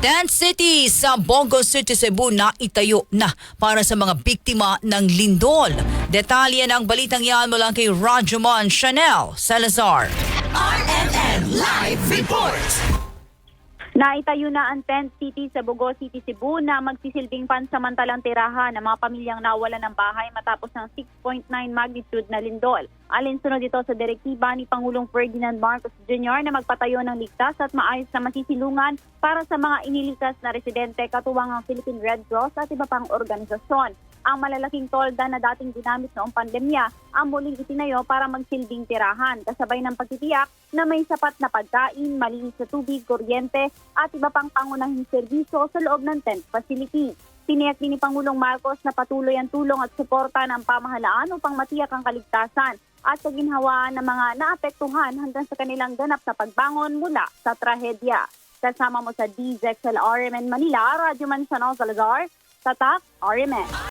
Tent City sa Bongo City, Cebu na itayo na para sa mga biktima ng lindol. Detalye ng balitang yan mula kay Rajamon Chanel Salazar. RNN Live Report. Naitayo na ang tent city sa Bogo City, Cebu na magsisilbing pansamantalang tirahan ng mga pamilyang nawalan ng bahay matapos ng 6.9 magnitude na lindol. Alinsunod ito sa direktiba ni Pangulong Ferdinand Marcos Jr. na magpatayo ng ligtas at maayos na masisilungan para sa mga inilikas na residente katuwang ang Philippine Red Cross at iba pang organisasyon. Ang malalaking tolda na dating ginamit noong pandemya ang muling itinayo para magsilbing tirahan kasabay ng pagtitiyak na may sapat na pagkain, malinis na tubig, kuryente at iba pang pangunahing serbisyo sa loob ng tent facility. Tiniyak din ni Pangulong Marcos na patuloy ang tulong at suporta ng pamahalaan upang matiyak ang kaligtasan at kaginhawaan ng mga naapektuhan hanggang sa kanilang ganap na pagbangon mula sa trahedya. Kasama mo sa DZXL RMN Manila, Radyo Man Chanel Salazar, Tatak RMN.